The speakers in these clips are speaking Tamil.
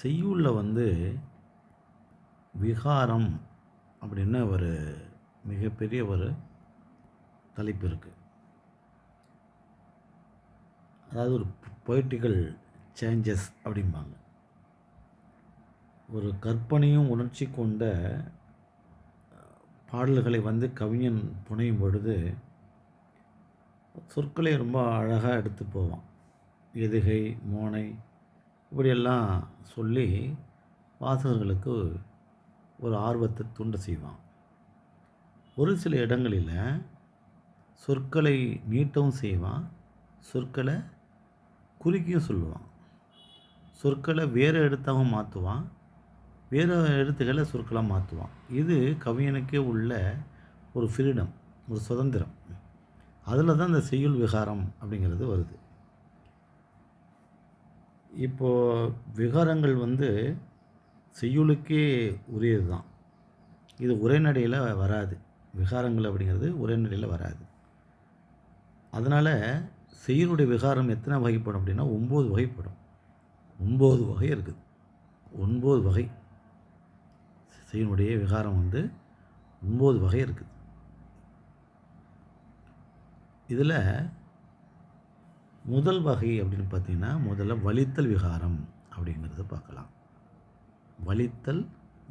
செய்யுளில் வந்து விகாரம் அப்படின்னு ஒரு மிகப்பெரிய ஒரு தலைப்பு இருக்குது அதாவது ஒரு பொய்டிக்கல் சேஞ்சஸ் அப்படிம்பாங்க. ஒரு கற்பனையும் உணர்ச்சி கொண்ட பாடல்களை வந்து கவிஞன் புனையும் பொழுது சொற்களை ரொம்ப அழகாக எடுத்து போவான். எதுகை மோனை இப்படியெல்லாம் சொல்லி வாசகர்களுக்கு ஒரு ஆர்வத்தை தூண்ட செய்வான். ஒரு சில இடங்களில் சொற்களை நீட்டவும் செய்வான் சொற்களை குறுக்கியும் சொல்லுவான். சொற்களை வேறு எழுத்தாகவும் மாற்றுவான் வேறு எழுத்துக்களை சொற்களாக மாற்றுவான் இது கவிஞனுக்கே உள்ள ஒரு ஃப்ரீடம் ஒரு சுதந்திரம். அதில் தான் இந்த செய்யுள் விகாரம் அப்படிங்கிறது வருது. இப்போது விகாரங்கள் வந்து செய்யுளுக்கே உரியது தான். இது உரைநடையில் வராது. விகாரங்கள் அப்படிங்கிறது உரைநடையில் வராது. அதனால் செய்யுளுடைய விகாரம் எத்தனை வகைப்படும் அப்படின்னா ஒம்பது வகைப்படும். ஒம்பது வகை இருக்குது. ஒன்பது வகை. செய்யுனுடைய விகாரம் வந்து ஒம்பது வகை இருக்குது. இதில் முதல் வகை அப்படின்னு பார்த்தீங்கன்னா முதல்ல வலித்தல் விகாரம் அப்படிங்கிறத பார்க்கலாம். வலித்தல்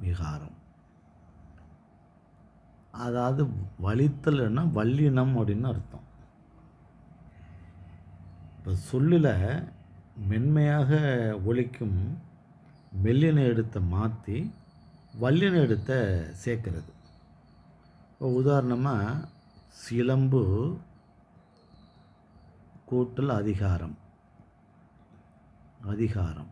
விகாரம். அதாவது வலித்தல்னா வல்லினம் அப்படின்னு அர்த்தம். இப்போ சொல்லில் மென்மையாக ஒலிக்கும் மெல்லின எடுத்த மாற்றி வல்லின எடுத்த சேர்க்கிறது. இப்போ உதாரணமாக சிலம்பு கூட்டல் அதிகாரம். அதிகாரம்.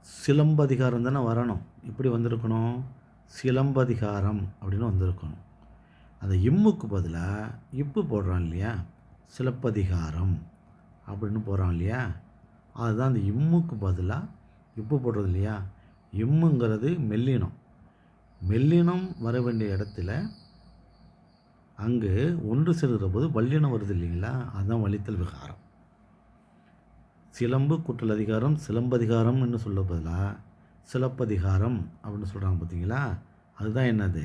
சிலம்பதிகாரம் தானே வரணும். எப்படி வந்திருக்கணும்? சிலம்பதிகாரம் அப்படின்னு வந்திருக்கணும். அந்த இம்முக்கு பதிலாக இப்பு போடுறான் இல்லையா? சிலப்பதிகாரம் அப்படின்னு போடுறான் இல்லையா? அதுதான் அந்த இம்முக்கு பதிலாக இப்பு போடுறது இல்லையா? இம்முங்கிறது மெல்லினம். மெல்லினம் வர வேண்டிய இடத்துல அங்கு ஒன்று சேருகிற போது வல்லினம் வருது இல்லைங்களா? அதுதான் வலித்தல் விகாரம். சிலம்பு குற்றல் அதிகாரம் சிலம்பதிகாரம்னு சொல்ல பதிலாக சிலப்பதிகாரம் அப்படின்னு சொல்கிறாங்க பார்த்தீங்களா? அதுதான் என்னது?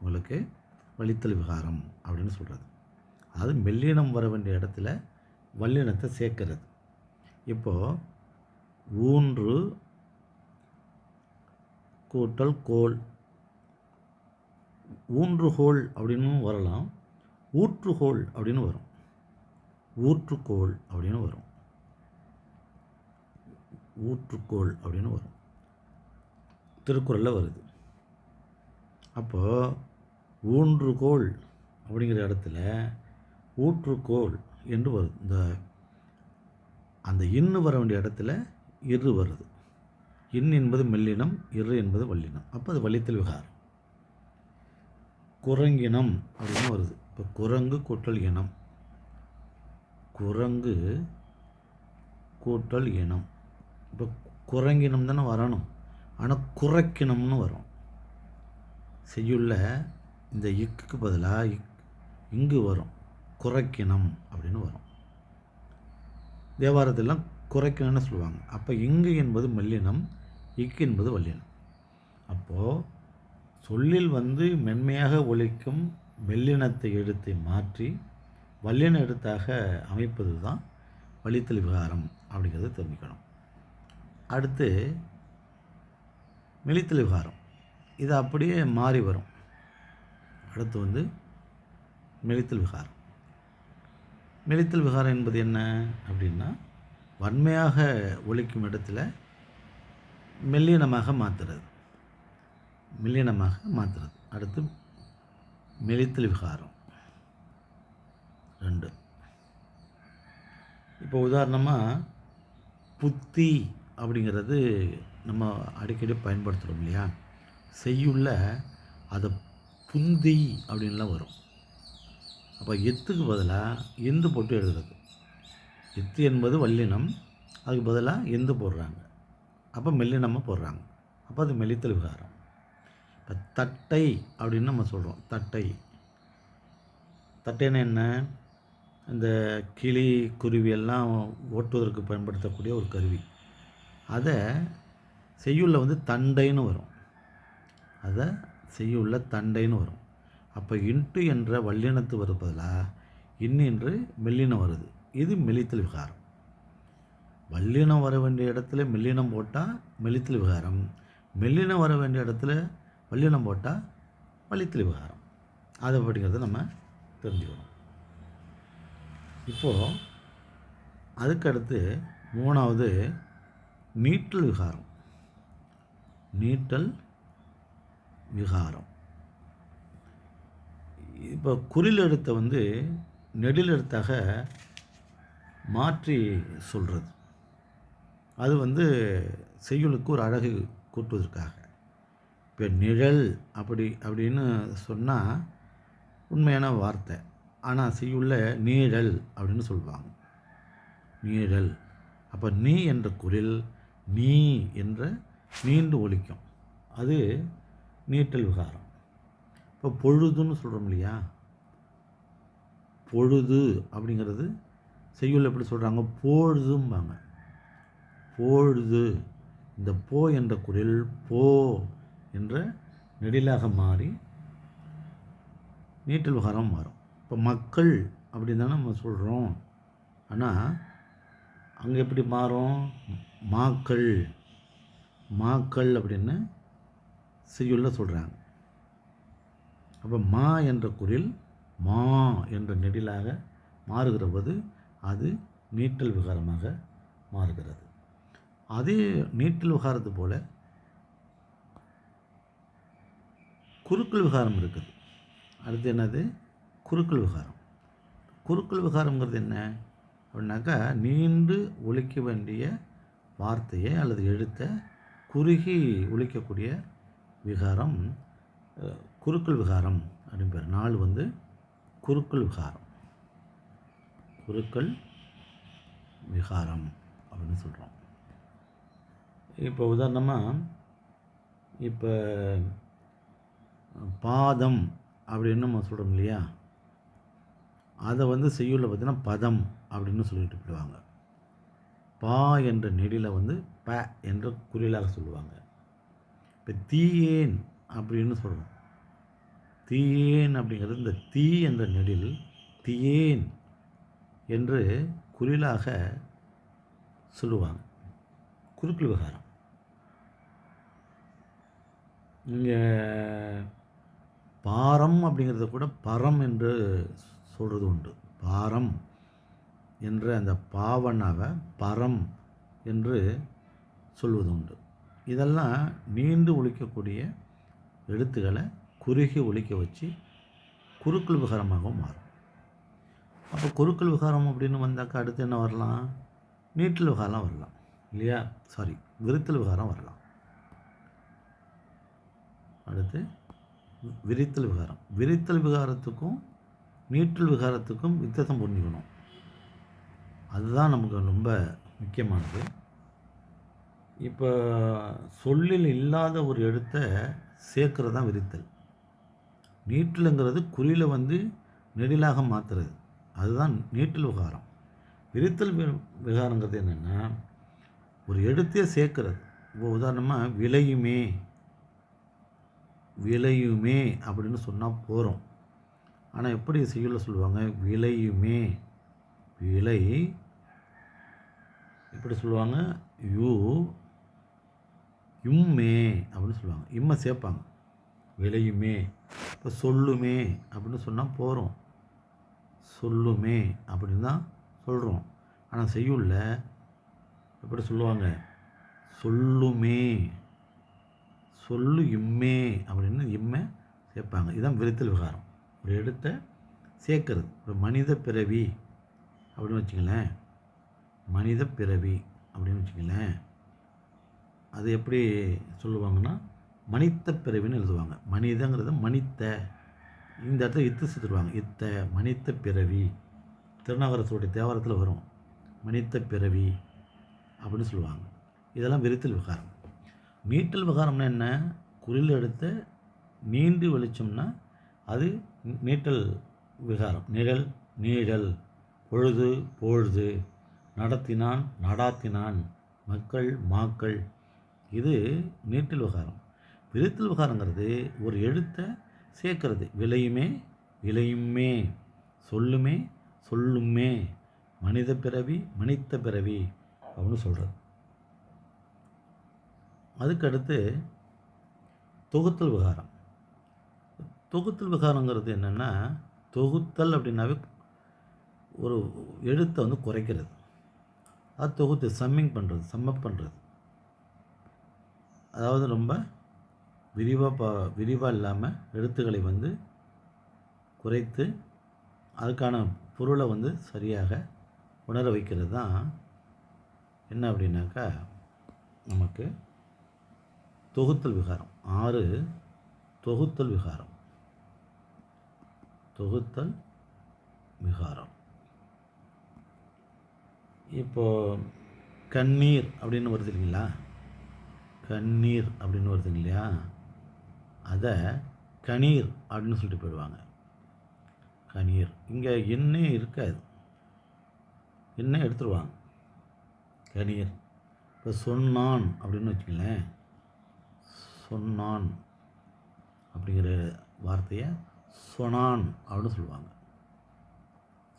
உங்களுக்கு வலித்தல் விகாரம் அப்படின்னு சொல்கிறது அதாவது மெல்லினம் வர வேண்டிய இடத்துல வல்லினத்தை சேர்க்கிறது. இப்போது ஊன்று கூட்டல் கோல் ஊன்றுகோல் அப்படின்னு வரலாம். ஊற்றுகோல் அப்படின்னு வரும். ஊற்றுக்கோள் அப்படின்னு வரும். ஊற்றுக்கோள் அப்படின்னு வரும். திருக்குறளில் வருது. அப்போது ஊன்றுகோள் அப்படிங்கிற இடத்துல ஊற்றுக்கோள் என்று வருது. இந்த அந்த இன்னு வர வேண்டிய இடத்துல இரு வருது. இன் என்பது மெல்லினம் இரு என்பது வல்லினம். அப்போ அது வலித்தல் விகாரம். குரங்கினம் அப்படின்னு வருது. இப்போ குரங்கு கூட்டல் இனம். குரங்கு கூட்டல் இனம். இப்போ குரங்கினம் தானே வரணும். ஆனால் குறைக்கினம்னு வரும். செய்யுள்ள இந்த இக்குக்கு பதிலாக இக் இங்கு வரும். குறைக்கினம் அப்படின்னு வரும். தேவாரத்திலாம் குறைக்கணும்னு சொல்லுவாங்க. அப்போ இங்கு என்பது மல்லினம் இக்கு என்பது வல்லினம். அப்போது சொல்லில் வந்து மென்மையாக ஒழிக்கும் மெல்லினத்தை எடுத்து மாற்றி வல்லின எழுத்தாக அமைப்பது தான் வலித்தல் விகாரம் அப்படிங்கிறத தெரிஞ்சுக்கணும். அடுத்து மெலித்தல் விகாரம். இது அப்படியே மாறி வரும். அடுத்து வந்து மெலித்தல் விகாரம். மெலித்தல் விகாரம் என்பது என்ன அப்படின்னா வன்மையாக ஒழிக்கும் இடத்துல மெல்லினமாக மாற்றுறது மெல்லினமாக மாற்றுறது. அடுத்து மெலித்தல் விகாரம். ரெண்டு. இப்போ உதாரணமாக புத்தி அப்படிங்கிறது நம்ம அடிக்கடி பயன்படுத்துகிறோம் இல்லையா? செய்யுள்ள அதை புந்தி அப்படின்லாம் வரும். அப்போ எத்துக்கு பதிலாக எந்து போட்டு எழுதுறது. எத்து என்பது வல்லினம் அதுக்கு பதிலாக எந்து போடுறாங்க. அப்போ மெல்லினமாக போடுறாங்க. அப்போ அது மெலித்தல் விகாரம். இப்போ தட்டை அப்படின்னு நம்ம சொல்கிறோம் தட்டை. தட்டைன்னா என்ன? இந்த கிளி குருவி எல்லாம் ஓட்டுவதற்கு பயன்படுத்தக்கூடிய ஒரு கருவி. அதை செய்யுள்ள வந்து தண்டைன்னு வரும். அதை செய்யுள்ள தண்டைன்னு வரும். அப்போ இன்ட்டு என்ற வல்லினத்து வருவதில் இன்னு என்று மெல்லினம் வருது. இது மெலித்தல் விகாரம். வல்லினம் வர வேண்டிய இடத்துல மெல்லினம் போட்டால் மெலித்தல் விகாரம். மெல்லினம் வர வேண்டிய இடத்துல வல்லினம் போட்டால் வலித்தல் விகாரம் அது அப்படிங்கிறத நம்ம தெரிஞ்சுக்கணும். இப்போது அதுக்கடுத்து மூணாவது நீட்டல் விகாரம் நீட்டல் விகாரம் இப்போ குறில் எழுத்தை வந்து நெடில் எழுத்தாக மாற்றி சொல்கிறது அது வந்து செய்யுளுக்கு ஒரு அழகு கூட்டுவதற்காக. இப்போ நிழல் அப்படி அப்படின்னு சொன்னால் உண்மையான வார்த்தை. ஆனால் செய்யுள்ள நீழல் அப்படின்னு சொல்லுவாங்க. நீழல். அப்போ நீ என்ற குரில் நீ என்ற நீண்டு ஒழிக்கும் அது நீட்டல் விகாரம். இப்போ பொழுதுன்னு சொல்கிறோம் இல்லையா? பொழுது அப்படிங்கிறது செய்யுள் எப்படி சொல்கிறாங்க பொழுதும்பாங்க. பொழுது. இந்த போ என்ற குரில் போ. என்ற நெடிலாக மாறி நீட்டல் விகாரம் மாறும். இப்போ மக்கள் அப்படின்னு தானே நம்ம சொல்கிறோம் ஆனால் அங்கே எப்படி மாறும்? மாக்கள். மாக்கள் அப்படின்னு செய்யுள்ள சொல்கிறாங்க அப்போ மா என்ற குரில் மா என்ற நெடிலாக மாறுகிற போது அது நீட்டல் விகாரமாக மாறுகிறது. அதே நீட்டல் விகாரத்து போல குறுக்கல் விகாரம் இருக்குது. அடுத்து என்னது? குறுக்கல் விகாரம். குறுக்கல் விகாரங்கிறது என்ன? அப்படின்னாக்கா நீண்டு ஒழிக்க வேண்டிய வார்த்தையை அல்லது எழுத்தை குறுகி ஒழிக்கக்கூடிய விகாரம் அஹ், விகாரம் அப்படின்னு பேர். நாள் வந்து குறுக்கல் விகாரம். குறுக்கள் விகாரம் அப்படின்னு சொல்கிறோம் இப்போ உதாரணமாக இப்போ பாதம் அப்படின்னு நம்ம சொல்கிறோம் இல்லையா? அதை வந்து செய்யுள்ள பார்த்தீங்கன்னா பதம் அப்படின்னு சொல்லிட்டு போயிடுவாங்க. பா என்ற நெடியில் வந்து ப என்ற குறிலாக சொல்லுவாங்க. இப்போ தீயேன் அப்படின்னு சொல்கிறோம் தீயேன் அப்படிங்கிறது இந்த தீ என்ற நெடில் தீயேன் என்று குறிலாக சொல்லுவாங்க. குறுக்கல் விவகாரம். இங்கே பாரம் அப்படிங்கிறத கூட பரம் என்று சொல்கிறது உண்டு. பாரம் என்ற அந்த பாவனாவை பரம் என்று சொல்வது உண்டு. இதெல்லாம் நீண்டு ஒழிக்கக்கூடிய எழுத்துக்களை குறுகி ஒழிக்க வச்சு குறுக்கல் விகாரமாகவும் மாறும். அப்போ குறுக்கல் விகாரம் அப்படின்னு வந்தாக்கா அடுத்து என்ன வரலாம்? நீட்டல் விகாரம் வரலாம். இல்லையா? சாரி விருத்தல் விகாரம் வரலாம். அடுத்து விரித்தல் விகாரம். விரித்தல் விகாரத்துக்கும் நீட்டல் விகாரத்துக்கும் வித்தியாசம் புரிஞ்சுக்கணும். அதுதான் நமக்கு ரொம்ப முக்கியமானது. இப்போ சொல்லில் இல்லாத ஒரு எழுத்தை சேர்க்கிறது தான் விரித்தல். நீட்டலுங்கிறது குறியில் வந்து நெடிலாக மாற்றுறது அதுதான் நீட்டல் விகாரம். விரித்தல் விகாரங்கிறது என்னென்னா ஒரு எழுத்தையே சேர்க்கிறது. இப்போ உதாரணமாக விளையுமே விளையுமே அப்படின்னு சொன்னால் போகிறோம் ஆனால் எப்படி செய்யுள்ள சொல்லுவாங்க? விளையுமே. விலை எப்படி சொல்லுவாங்க? யூ. இம்மே அப்படின்னு சொல்லுவாங்க. இம்மை சேர்ப்பாங்க. விளையுமே. இப்போ சொல்லுமே அப்படின்னு சொன்னால் போகிறோம் சொல்லுமே அப்படின்னு தான் சொல்கிறோம் ஆனால் செய்யுள்ள எப்படி சொல்லுவாங்க? சொல்லுமே. சொல்லு இம்மே அப்படின்னு இம்மை சேர்ப்பாங்க. இதுதான் விரித்தல் விகாரம். ஒரு இடத்த சேர்க்கறது. ஒரு மனித பிறவி அப்படின்னு வச்சுங்களேன் மனித பிறவி அப்படின்னு வச்சுங்களேன் அது எப்படி சொல்லுவாங்கன்னா மனித பிறவின்னு எழுதுவாங்க. மனிதங்கிறத மனித்த. இந்த இடத்துல இத்து சேர்த்துருவாங்க. இத்த மனித பிறவி. திருநாகரசோடைய தேவாரத்தில் வரும். மனித பிறவி அப்படின்னு சொல்லுவாங்க. இதெல்லாம் விரித்தல் விகாரம். நீட்டல் விகாரம்னா என்ன? குரில் எடுத்து நீண்டு வெளிச்சம்னா அது நீட்டல் விகாரம். நிழல் நீழல் பொழுது பொழுது நடத்தினான் நடாத்தினான் மக்கள் மாக்கள். இது நீட்டல் விகாரம். விரித்தல் விகாரங்கிறது ஒரு எழுத்தை சேர்க்கறது. விலையுமே விலையுமே சொல்லுமே சொல்லுமே மனித பிறவி மனித பிறவி அப்படின்னு சொல்கிறது அதுக்கடுத்து தொகுத்தல் விகாரம். தொகுத்தல் விகாரங்கிறது என்னென்னா தொகுத்தல் அப்படின்னாவே ஒரு எழுத்தை வந்து குறைக்கிறது. அது தொகுத்து சம்மிங் பண்ணுறது சம்மப் பண்ணுறது அதாவது ரொம்ப விரிவாக பா விரிவாக இல்லாமல் எழுத்துக்களை வந்து குறைத்து அதுக்கான பொருளை வந்து சரியாக உணர வைக்கிறது தான் என்ன அப்படின்னாக்கா நமக்கு தொகுத்தல் விகாரம். ஆறு தொகுத்தல் விகாரம். தொகுத்தல் விகாரம். இப்போ கண்ணீர் அப்படின்னு வருது இல்லைங்களா? கண்ணீர் அப்படின்னு வருது இல்லையா? அதை கணீர் அப்படின்னு சொல்லிட்டு போயிடுவாங்க. கணீர். இங்கே எண்ணெய் இருக்காது. எண்ணெய் எடுத்துருவாங்க. கணீர். இப்போ சொன்னான் அப்படின்னு வச்சுக்கலேன் சொன்னான் அப்படிங்கிற வார்த்தையை சொனான் அப்படின்னு சொல்லுவாங்க.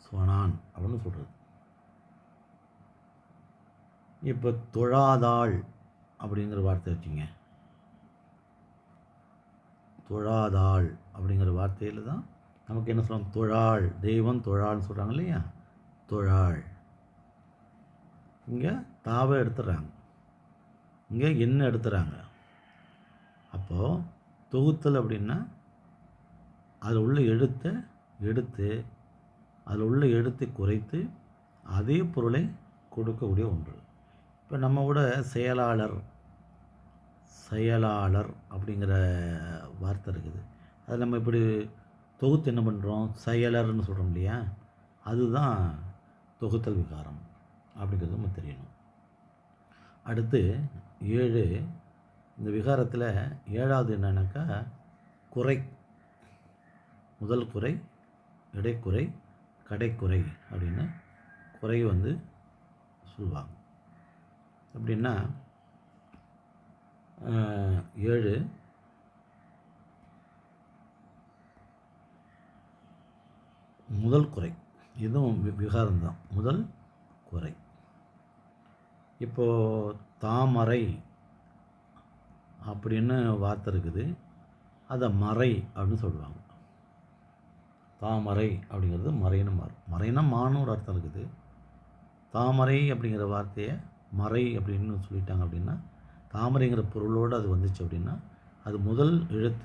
சொனான் அப்படின்னு சொல்கிறது இப்போ தொழாதாள் அப்படிங்கிற வார்த்தை வச்சுங்க. தொழாதாள் அப்படிங்கிற வார்த்தையில் தான் நமக்கு என்ன சொல்லுவாங்க தொழாள் தெய்வம் தொழாள்னு சொல்கிறாங்க இல்லையா? தொழாள். இங்கே தாவை எடுத்துடுறாங்க இங்கே என்ன எடுத்துகிறாங்க அப்போது தொகுத்தல் அப்படின்னா அதில் உள்ள எழுத்தை எடுத்து அதில் உள்ள எழுத்தை குறைத்து அதே பொருளை கொடுக்கக்கூடிய ஒன்று. இப்போ நம்ம கூட செயலாளர் செயலாளர் அப்படிங்கிற வார்த்தை இருக்குது. அது நம்ம இப்படி தொகுத்து என்ன பண்ணுறோம்? செயலர்னு சொல்கிறோம் இல்லையா? அதுதான் தொகுத்தல் விகாரம் அப்படிங்கிறது நம்ம தெரியணும். அடுத்து ஏழு இந்த விகாரத்தில் ஏழாவது என்னன்னாக்கா குறை. முதல் குறை இடைக்குறை கடைக்குறை அப்படின்னு குறை வந்து சொல்லுவாங்க. அப்படின்னா ஏழு முதல் குறை. இதுவும் வி- விகாரம்தான். முதல் குறை. இப்போது தாமரை அப்படின்னு வார்த்தை இருக்குது. அதை மறை அப்படின்னு சொல்லுவாங்க. தாமரை அப்படிங்கிறது மறைன்னு மாறும். மறைனா மான்னு ஒரு அர்த்தம் இருக்குது. தாமரை அப்படிங்கிற வார்த்தையை மறை அப்படின்னு சொல்லிட்டாங்க அப்படின்னா தாமரைங்கிற பொருளோடு அது வந்துச்சு அப்படின்னா அது முதல் எழுத்து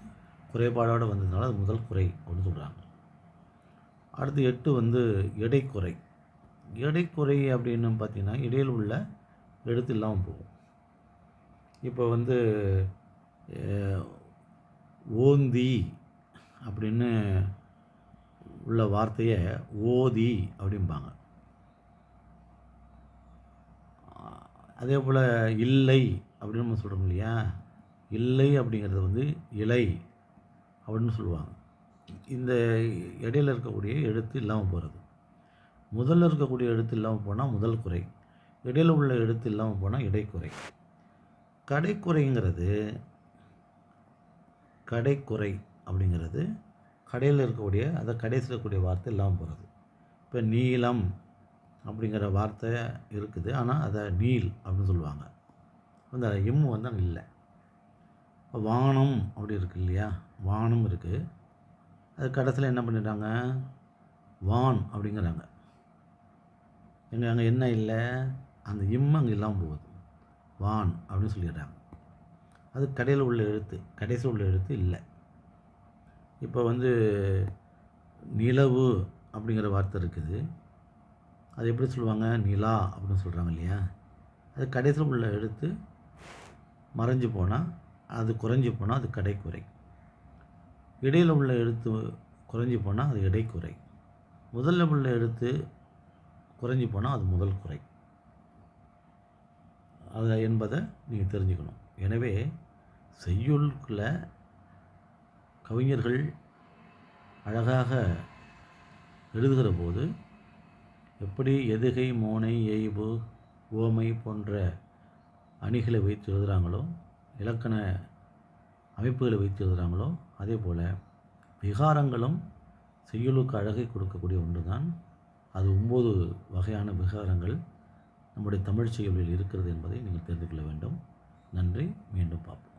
குறைபாடோடு வந்ததுனால அது முதல் குறை அப்படின்னு சொல்கிறாங்க அடுத்து எட்டு வந்து எடைக்குறை. எடைக்குறை அப்படின்னு பார்த்திங்கன்னா இடையில் உள்ள எழுத்து இல்லாமல் போகும். இப்போ வந்து ஓந்தி அப்படின்னு உள்ள வார்த்தையை ஓதி அப்படிம்பாங்க. அதே போல் இல்லை அப்படின்னு நம்ம சொல்கிறோம் இல்லையா? இல்லை அப்படிங்கிறது வந்து இலை அப்படின்னு சொல்லுவாங்க. இந்த இடையில இருக்கக்கூடிய எழுத்து இல்லாமல் போகிறது முதல்ல இருக்கக்கூடிய எழுத்து இல்லாமல் போனால் முதல் குறை. இடையில உள்ள எழுத்து இல்லாமல் போனால் இடைக்குறை. கடைக்குறைங்கிறது கடைக்குறை அப்படிங்கிறது கடையில் இருக்கக்கூடிய அதை கடைசியில் இருக்கக்கூடிய வார்த்தை இல்லாமல் போகிறது. இப்போ நீளம் அப்படிங்கிற வார்த்தை இருக்குது. ஆனால் அதை நீல் அப்படின்னு சொல்லுவாங்க. அந்த எம் வந்து அங்கே இல்லை. இப்போ வானம் அப்படி இருக்கு இல்லையா? வானம் இருக்குது அது கடைசியில் என்ன பண்ணிட்டாங்க வான் அப்படிங்கிறாங்க. எங்கே அங்கே என்ன இல்லை? அந்த இம் அங்கே இல்லாமல் போகுது. வான் அப்படின்னு சொல்லிடுறாங்க. அது கடையில் உள்ள எழுத்து கடைசியில் உள்ள எழுத்து இல்லை. இப்போ வந்து நிலவு அப்படிங்கிற வார்த்தை இருக்குது. அது எப்படி சொல்லுவாங்க? நிலா அப்படின்னு சொல்கிறாங்க இல்லையா? அது கடைசியில் உள்ள எழுத்து மறைஞ்சு போனால் அது குறைஞ்சி போனால் அது கடைக்குறை. இடையில் உள்ள எழுத்து குறைஞ்சி போனால் அது இடைக்குறை. முதல்ல உள்ள எழுத்து குறைஞ்சி போனால் அது முதல் குறை அது என்பதை நீங்கள் தெரிஞ்சுக்கணும். எனவே செய்யுளுக்குள்ள கவிஞர்கள் அழகாக எழுதுகிற போது எப்படி எதுகை மோனை எய்பு ஓமை போன்ற அணிகளை வைத்து எழுதுகிறாங்களோ இலக்கண அமைப்புகளை வைத்து எழுதுகிறாங்களோ அதே போல் விகாரங்களும் செய்யுளுக்கு அழகை கொடுக்கக்கூடிய ஒன்று தான் அது ஒம்பது வகையான விகாரங்கள். நம்முடைய தமிழ் செயலில் இருக்கிறது என்பதை நீங்கள் தெரிந்து கொள்ள வேண்டும். நன்றி. மீண்டும் பார்ப்போம்.